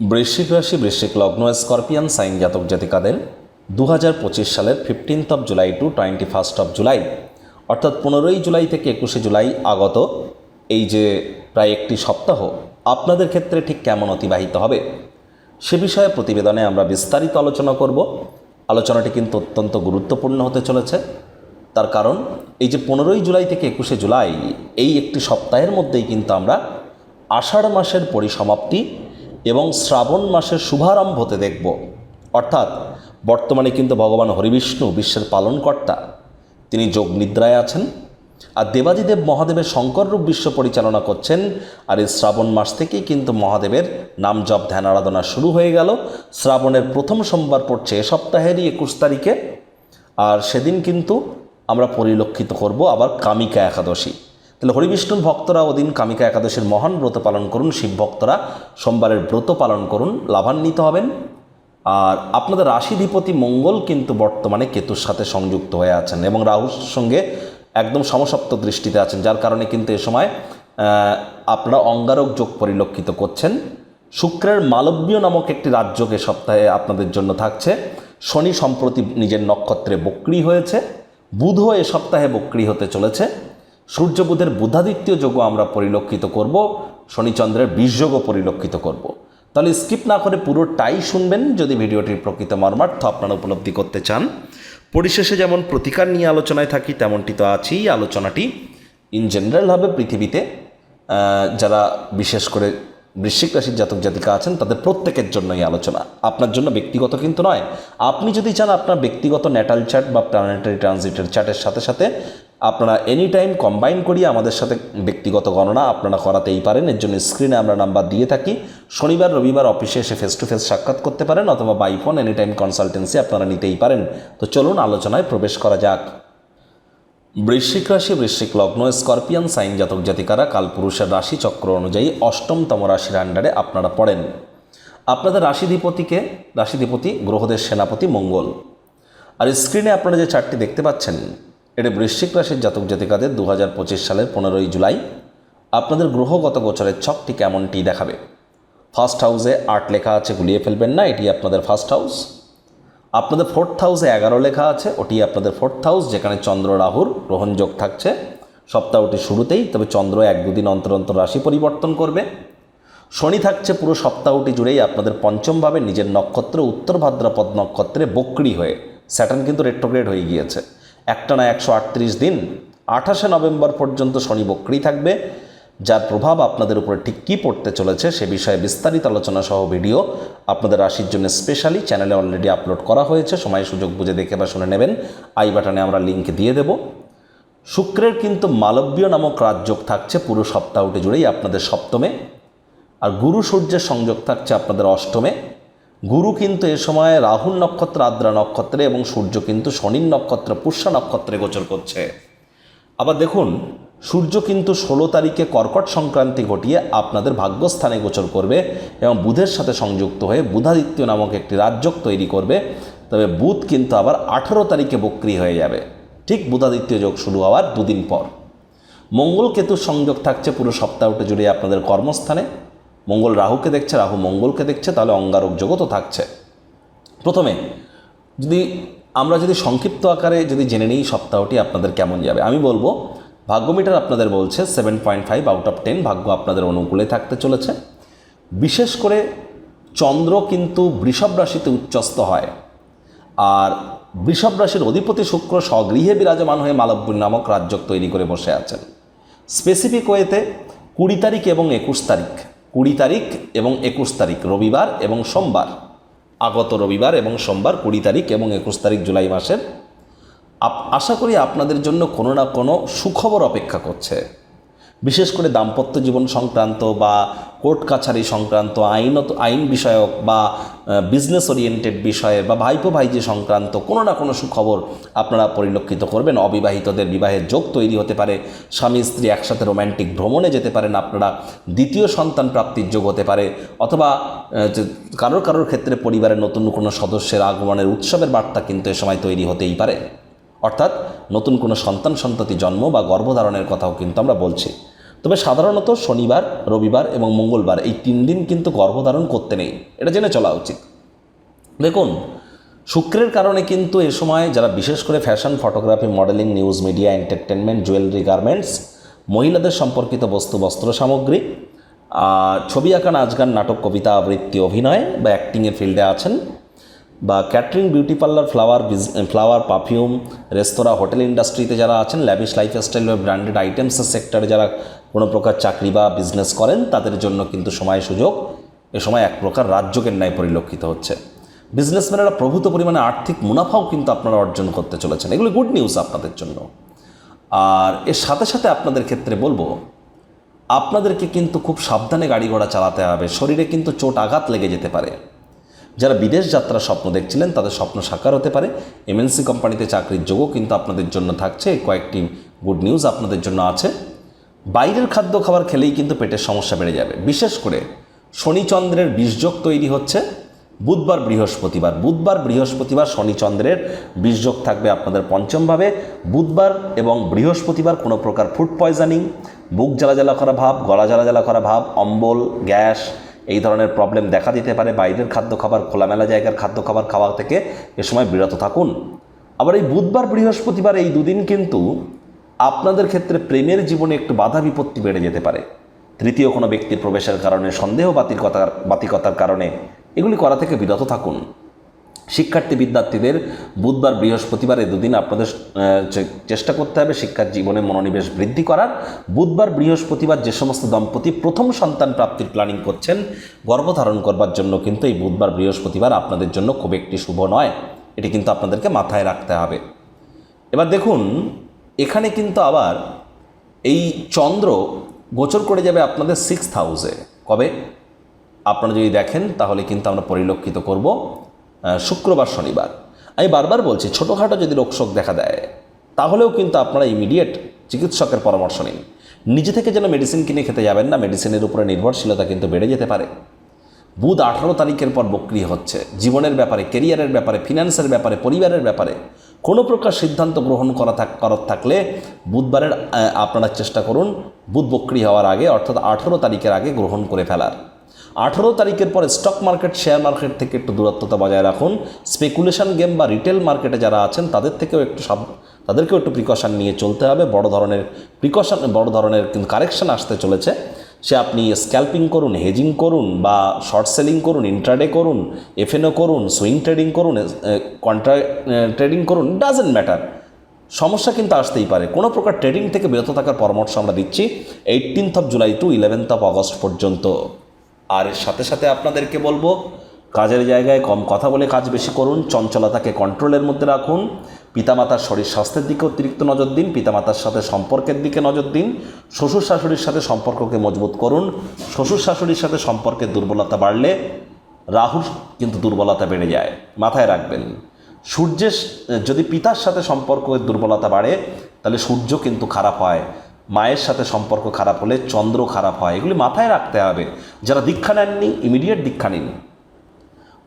বৃশ্চিক রাশি, বৃশ্চিক লগ্ন, স্করপিয়ান সাইন জাতক জাতিকাদের দু হাজার পঁচিশ সালের fifteenth of July to twenty first of July অর্থাৎ পনেরোই জুলাই থেকে একুশে জুলাই আগত এই যে প্রায় একটি সপ্তাহ, আপনাদের ক্ষেত্রে ঠিক কেমন অতিবাহিত হবে? সে বিষয়ে প্রতিবেদনে আমরা বিস্তারিত আলোচনা করব। আলোচনাটি কিন্তু অত্যন্ত গুরুত্বপূর্ণ হতে চলেছে। তার কারণ, এই যে পনেরোই জুলাই থেকে একুশে জুলাই, এই একটি সপ্তাহের মধ্যেই কিন্তু আমরা আষাঢ় মাসের পরিসমাপ্তি এবং শ্রাবণ মাসের শুভারম্ভ হতে দেখব। অর্থাৎ বর্তমানে কিন্তু ভগবান হরিবিষ্ণু বিশ্বের পালনকর্তা। তিনি যোগ নিদ্রায় আছেন আর দেবাদিদেব মহাদেবের শঙ্কর রূপ বিশ্ব পরিচালনা করছেন আর এই শ্রাবণ মাস থেকেই কিন্তু মহাদেবের নাম জপ, ধ্যান, আরাধনা শুরু হয়ে গেল। শ্রাবণের প্রথম সোমবার পড়ছে এ সপ্তাহেরই একুশ তারিখে। আর সেদিন কিন্তু আমরা পরিলক্ষিত করব আবার কামিকা একাদশী। তাহলে হরিবিষ্ণুর ভক্তরা ওদিন কামিকা একাদশের মহান ব্রত পালন করুন, শিব ভক্তরা সোমবারের ব্রত পালন করুন, লাভান্বিত হবেন। আর আপনাদের রাশিধিপতি মঙ্গল কিন্তু বর্তমানে কেতুর সাথে সংযুক্ত হয়ে আছেন এবং রাহুর সঙ্গে একদম সমসপ্ত দৃষ্টিতে আছেন, যার কারণে কিন্তু এ সময় আপনারা অঙ্গারক যোগ পরিলক্ষিত করছেন। শুক্রের মালব্য নামক একটি রাজযোগ এ সপ্তাহে আপনাদের জন্য থাকছে। শনি সম্প্রতি নিজের নক্ষত্রে বক্রি হয়েছে। বুধও এ সপ্তাহে বক্রি হতে চলেছে। সূর্য বুধের বুধাদিত্য যোগ আমরা পরিলক্ষিত করব, শনিচন্দ্রের বীজযোগও পরিলক্ষিত করব। তাহলে স্কিপ না করে পুরোটাই শুনবেন যদি ভিডিওটির প্রকৃত মর্মার্থ আপনারা উপলব্ধি করতে চান। পরিশেষে যেমন প্রতিকার নিয়ে আলোচনায় থাকি, তেমনটি তো আছেই। আলোচনাটি ইন জেনারেলভাবে পৃথিবীতে যারা বিশেষ করে বৃশ্চিক রাশির জাতক জাতিকা আছেন, তাদের প্রত্যেকের জন্যই আলোচনা। আপনার জন্য ব্যক্তিগত কিন্তু নয়। আপনি যদি চান আপনার ব্যক্তিগত ন্যাটাল চ্যাট বা প্ল্যানেটারি ট্রানজিটের চ্যাটের সাথে সাথে আপনারা এনি টাইম কম্বাইন করিয়ে আমাদের সাথে ব্যক্তিগত গণনা আপনারা করাতেই পারেন। এর জন্য স্ক্রিনে আমরা নাম্বার দিয়ে থাকি। শনিবার, রবিবার অফিসে এসে ফেস টু ফেস সাক্ষাৎ করতে পারেন অথবা by phone any time consultancy আপনারা নিতেই পারেন। তো চলুন আলোচনায় প্রবেশ করা যাক। বৃশ্চিক রাশি, বৃশ্চিক লগ্ন, স্করপিয়ান সাইন জাতক জাতিকারা কালপুরুষের রাশি চক্র অনুযায়ী অষ্টমতম রাশির আন্ডারে আপনারা পড়েন। আপনাদের রাশিধিপতিকে রাশিধিপতি গ্রহদের সেনাপতি মঙ্গল। আর স্ক্রিনে আপনারা যে চারটি দেখতে পাচ্ছেন, এটা বৃশ্চিক রাশির জাতক জাতিকাদের দু হাজার পঁচিশ সালের পনেরোই জুলাই। আপনাদের গ্রহগত গোচরের ছকটি কেমনটি দেখাবে? ফার্স্ট হাউসে আট লেখা আছে, গুলিয়ে ফেলবেন না, এটি আপনাদের ফার্স্ট হাউস আপনাদের ফোর্থ হাউসে এগারো লেখা আছে, ওটি আপনাদের ফোর্থ হাউস যেখানে চন্দ্র, রাহুর গ্রহণযোগ থাকছে। সপ্তাহটি শুরুতেই, তবে চন্দ্র এক দুদিন অন্তর অন্তর রাশি পরিবর্তন করবে। শনি থাকছে পুরো সপ্তাহটি জুড়েই আপনাদের পঞ্চমভাবে নিজের নক্ষত্র, উত্তর ভাদ্রাপদ নক্ষত্রে বক্রি হয়ে স্যাটার্ন কিন্তু রেট্রোগ্রেড হয়ে গিয়েছে। একটানা একশো আটত্রিশ দিন, আঠাশে নভেম্বর পর্যন্ত শনি বক্রি থাকবে। যার প্রভাব আপনাদের উপরে ঠিক কী পড়তে চলেছে সে বিষয়ে বিস্তারিত আলোচনা সহ ভিডিও আপনাদের রাশির জন্য স্পেশালি চ্যানেলে অলরেডি আপলোড করা হয়েছে। সময়, সুযোগ বুঝে দেখে বা শুনে নেবেন। আই বাটনে আমরা লিঙ্ক দিয়ে দেবো। শুক্রের কিন্তু মালব্য নামক রাজযোগ থাকছে পুরো সপ্তাহটি জুড়েই আপনাদের সপ্তমে। আর গুরু সূর্যের সংযোগ থাকছে আপনাদের অষ্টমে। গুরু কিন্তু এ সময় রাহুল নক্ষত্র, আদ্রা নক্ষত্রে এবং সূর্য কিন্তু শনির নক্ষত্র, পুষ্যা নক্ষত্রে গোচর করছে। আবার দেখুন সূর্য কিন্তু ষোলো তারিখে কর্কট সংক্রান্তি ঘটিয়ে আপনাদের ভাগ্যস্থানে গোচর করবে এবং বুধের সাথে সংযুক্ত হয়ে বুধাদিত্য নামক একটি রাজ্যক তৈরি করবে। তবে বুধ কিন্তু আবার আঠেরো তারিখে বক্রি হয়ে যাবে। ঠিক বুধাদিত্য যোগ শুরু হওয়ার দুদিন পর। মঙ্গল কেতুর সংযোগ থাকছে পুরো সপ্তাহটা জুড়ে আপনাদের কর্মস্থানে। মঙ্গল রাহুকে দেখছে, রাহু মঙ্গলকে দেখছে, তাহলে অঙ্গারক তো থাকছে। প্রথমে, যদি আমরা যদি সংক্ষিপ্ত আকারে যদি জেনে নিই সপ্তাহটি আপনাদের কেমন যাবে, আমি বলব ভাগ্যমিটার আপনাদের বলছে seven point five out of ten ভাগ্য আপনাদের অনুকূলে থাকতে চলেছে। বিশেষ করে চন্দ্র কিন্তু বৃষভ রাশিতে উচ্চস্ত হয়। আর বৃষভ রাশির অধিপতি শুক্র স্বগৃহে বিরাজমান হয়ে মালব্য নামক রাজ্য তৈরি করে বসে আছেন। স্পেসিফিক ওয়েতে কুড়ি তারিখ এবং একুশ তারিখ, কুড়ি তারিখ এবং একুশ তারিখ, রবিবার এবং সোমবার, আগত রবিবার এবং সোমবার, কুড়ি তারিখ এবং একুশ তারিখ জুলাই মাসের আশা করি আপনাদের জন্য কোনো না কোনো সুখবর অপেক্ষা করছে। বিশেষ করে দাম্পত্য জীবন সংক্রান্ত বা কোর্ট কাছারি সংক্রান্ত আইনত, আইন বিষয়ক বা বিজনেস ওরিয়েন্টেড বিষয়ে বা ভাইপো ভাইজি সংক্রান্ত কোনো না কোনো সুখবর আপনারা পরিলক্ষিত করবেন। অবিবাহিতদের বিবাহের যোগ তৈরি হতে পারে, স্বামী স্ত্রী একসাথে রোম্যান্টিক ভ্রমণে যেতে পারেন আপনারা, দ্বিতীয় সন্তান প্রাপ্তির যোগ হতে পারে, অথবা কারোর কারোর ক্ষেত্রে পরিবারের নতুন কোনো সদস্যের আগমনের উৎসবের বার্তা কিন্তু এ সময় তৈরি হতেই পারে। অর্থাৎ নতুন কোনো সন্তান, সন্ততি জন্ম বা গর্ভধারণের কথাও কিন্তু আমরা বলছি। তবে সাধারণত শনিবার, রবিবার এবং মঙ্গলবার এই তিন দিন কিন্তু গর্ভধারণ করতে নেই। এটা জেনে চলা উচিত। দেখুন, শুক্রের কারণে কিন্তু এ সময় যারা বিশেষ করে fashion, photography, modelling, news, media entertainment jewellery, garments, মহিলাদের সম্পর্কিত বস্তু, বস্ত্র সামগ্রী ছবি আঁকা, নাচ গান, নাটক, কবিতা, আবৃত্তি, অভিনয় বা অ্যাক্টিংয়ের ফিল্ডে আছেন। বা catering beauty parlour flower flower perfume রেস্তোরাঁ হোটেল ইন্ডাস্ট্রিতে যারা আছেন ল্যাবিশ লাইফস্টাইল বা ব্র্যান্ডেড আইটেমসের সেক্টরে যারা কোনো প্রকার চাকরি বা বিজনেস করেন, তাদের জন্য কিন্তু সময় সুযোগ, এ সময় এক প্রকার রাজ্যকের ন্যায় পরিলক্ষিত হচ্ছে। বিজনেসম্যানেরা প্রভূত পরিমাণে আর্থিক মুনাফাও কিন্তু আপনারা অর্জন করতে চলেছেন। এগুলো গুড নিউজ আপনাদের জন্য। আর এর সাথে সাথে আপনাদের ক্ষেত্রে বলব, আপনাদেরকে কিন্তু খুব সাবধানে গাড়ি ঘোড়া চালাতে হবে। শরীরে কিন্তু চোট আঘাত লেগে যেতে পারে। যারা বিদেশ যাত্রার স্বপ্ন দেখছিলেন, তাদের স্বপ্ন সাকার হতে পারে। এমএনসি কোম্পানিতে চাকরির যোগও কিন্তু আপনাদের জন্য থাকছে। কয়েকটি গুড নিউজ আপনাদের জন্য আছে। বাইরের খাদ্য খাবার খেলেই কিন্তু পেটের সমস্যা বেড়ে যাবে। বিশেষ করে শনিচন্দ্রের বীজযোগ তৈরি হচ্ছে। বুধবার বৃহস্পতিবার। বুধবার বৃহস্পতিবার শনিচন্দ্রের বীজযোগ থাকবে আপনাদের পঞ্চমভাবে। বুধবার এবং বৃহস্পতিবার কোনো প্রকার ফুড পয়জনিং বুক জ্বালা জ্বালা করা ভাব, গলা জ্বালা জ্বালা করা ভাব, অম্বল, গ্যাস এই ধরনের প্রবলেম দেখা দিতে পারে বাইরের খাদ্য খাবার, খোলামেলা জায়গার খাদ্য খাবার খাওয়া থেকে এ সময় বিরত থাকুন। আবার এই বুধবার, বৃহস্পতিবার এই দুদিন কিন্তু আপনাদের ক্ষেত্রে প্রেমের জীবনে একটু বাধা বিপত্তি বেড়ে যেতে পারে। তৃতীয় কোনো ব্যক্তির প্রবেশের কারণে, সন্দেহ বাতিকতার বাতিকতার কারণে এগুলি করা থেকে বিরত থাকুন। শিক্ষার্থী বিদ্যার্থীদের বুধবার বৃহস্পতিবার এই দুদিন আপনাদের চেষ্টা করতে হবে শিক্ষার জীবনে মনোনিবেশ বৃদ্ধি করার। বুধবার বৃহস্পতিবার যে সমস্ত দম্পতি প্রথম সন্তান প্রাপ্তির প্ল্যানিং করছেন, গর্ভধারণ করবার জন্য কিন্তু এই বুধবার বৃহস্পতিবার আপনাদের জন্য খুব একটি শুভ নয়। এটি কিন্তু আপনাদেরকে মাথায় রাখতে হবে। এবার দেখুন, এখানে কিন্তু আবার এই চন্দ্র গোচর করে যাবে আপনাদের সিক্স হাউসে কবে? আপনারা যদি দেখেন, তাহলে কিন্তু আমরা পরিলক্ষিত করব। শুক্রবার, শনিবার। আমি বারবার বলছি, ছোটোখাটো যদি রোগশোক দেখা দেয়, তাহলেও কিন্তু আপনারা ইমিডিয়েট চিকিৎসকের পরামর্শ নিন। নিজে থেকে যেন মেডিসিন কিনে খেতে যাবেন না মেডিসিনের উপরে নির্ভরশীলতা কিন্তু বেড়ে যেতে পারে। বুধ আঠারো তারিখের পর বক্রিয় হচ্ছে। জীবনের ব্যাপারে কেরিয়ারের ব্যাপারে ফিনান্সের ব্যাপারে, পরিবারের ব্যাপারে কোনো প্রকার সিদ্ধান্ত গ্রহণ করা থাক করার থাকলে বুধবারের আপনারা চেষ্টা করুন, বুধ বক্রি হওয়ার আগে, অর্থাৎ আঠেরো তারিখের আগে গ্রহণ করে ফেলার। আঠারো তারিখের পরে স্টক মার্কেট শেয়ার মার্কেট থেকে একটু দূরত্বতা বজায় রাখুন। স্পেকুলেশন গেম বা রিটেল মার্কেটে যারা আছেন, তাদের থেকেও একটু সাব তাদেরকেও একটু প্রিকশন নিয়ে চলতে হবে। বড় ধরনের প্রিকশন বড় ধরনের কিন্তু কারেকশন আসতে চলেছে। সে আপনি স্ক্যাল্পিং করুন হেজিং করুন বা শর্ট সেলিং করুন ইন্ট্রাডে করুন এফএনও করুন সুইং ট্রেডিং করুন কন্ট্রা ট্রেডিং করুন ডাজেন্ট ম্যাটার সমস্যা কিন্তু আসতেই পারে। কোনো প্রকার ট্রেডিং থেকে বিরত থাকার পরামর্শ আমরা দিচ্ছি। Eighteenth of July to eleventh of August পর্যন্ত। আর এর সাথে সাথে আপনাদেরকে বলব, কাজের জায়গায় কম কথা বলে কাজ বেশি করুন, চঞ্চলতাকে কন্ট্রোলের মধ্যে রাখুন, পিতামাতার শরীর স্বাস্থ্যের দিকে অতিরিক্ত নজর দিন, পিতামাতার সাথে সম্পর্কের দিকে নজর দিন শ্বশুর শাশুড়ির সাথে সম্পর্ককে মজবুত করুন শ্বশুর শাশুড়ির সাথে সম্পর্কের দুর্বলতা বাড়লে রাহুর কিন্তু দুর্বলতা বেড়ে যায়, মাথায় রাখবেন। সূর্যের, যদি পিতার সাথে সম্পর্কের দুর্বলতা বাড়ে, তাহলে সূর্য কিন্তু খারাপ হয়। মায়ের সাথে সম্পর্ক খারাপ হলে চন্দ্র খারাপ হয়, এগুলি মাথায় রাখতে হবে। যারা দীক্ষা নেননি ইমিডিয়েট দীক্ষা নিন।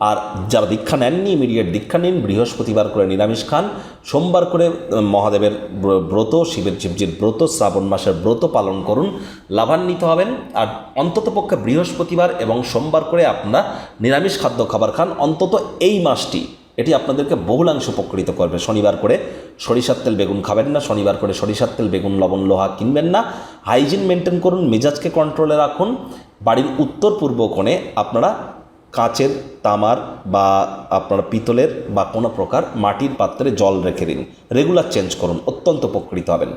আর যারা দীক্ষা নেননি ইমিডিয়েট দীক্ষা নিন, বৃহস্পতিবার করে নিরামিষ খান, সোমবার করে মহাদেবের ব্রত, শিবের, শিবজির ব্রত, শ্রাবণ মাসের ব্রত পালন করুন, লাভান্বিত হবেন। আর অন্ততপক্ষে বৃহস্পতিবার এবং সোমবার করে আপনারা নিরামিষ খাদ্য খাবার খান, অন্তত এই মাসটি। এটি আপনাদেরকে বহুলাংশ উপকৃত করবে। শনিবার করে সরিষার তেল বেগুন খাবেন না, শনিবার করে সরিষার তেল, বেগুন, লবণ, লোহা কিনবেন না। হাইজিন মেনটেন করুন, মেজাজকে কন্ট্রোলে রাখুন। বাড়ির উত্তর পূর্ব কোণে আপনারা কাঁচের তামার বা আপনার পিতলের বা কোনো প্রকার মাটির পাত্রে জল রেখে দিন। রেগুলার চেঞ্জ করুন, অত্যন্ত উপকৃত হবেন।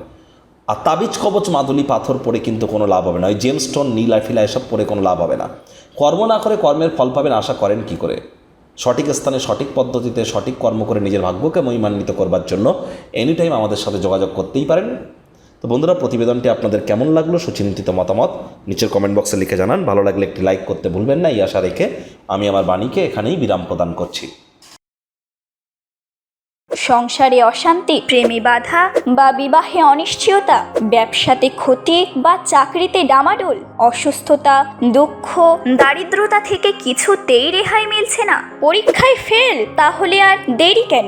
আর তাবিজ, কবচ, মাদুলি, পাথর পরে কিন্তু কোনো লাভ হবে না। ওই জেমস্টোন নীলা ফিলা এসব পরে কোনো লাভ হবে না। কর্ম না করে কর্মের ফল পাবেন, আশা করেন কি করে? সঠিক স্থানে, সঠিক পদ্ধতিতে, সঠিক কর্ম করে নিজের ভাগ্যকে মহিমান্বিত করবার জন্য এনি টাইম আমাদের সাথে যোগাযোগ করতেই পারেন। তো বন্ধুরা, প্রতিবেদনটি আপনাদের কেমন লাগল, সুচিন্তিত মতামত নিচের কমেন্ট বক্সে লিখে জানান। ভালো লাগলে একটি লাইক করতে ভুলবেন না, এই আশা রেখে আমি আমার বাণীকে এখানেই বিরাম প্রদান করছি। সংসারে অশান্তি, প্রেমে বাধা বা বিবাহে অনিশ্চয়তা, ব্যবসাতে ক্ষতি বা চাকরিতে ডামাডোল, অসুস্থতা, দুঃখ, দারিদ্রতা থেকে কিছুতেই রেহাই মিলছে না। পরীক্ষায় ফেল তাহলে আর দেরি কেন?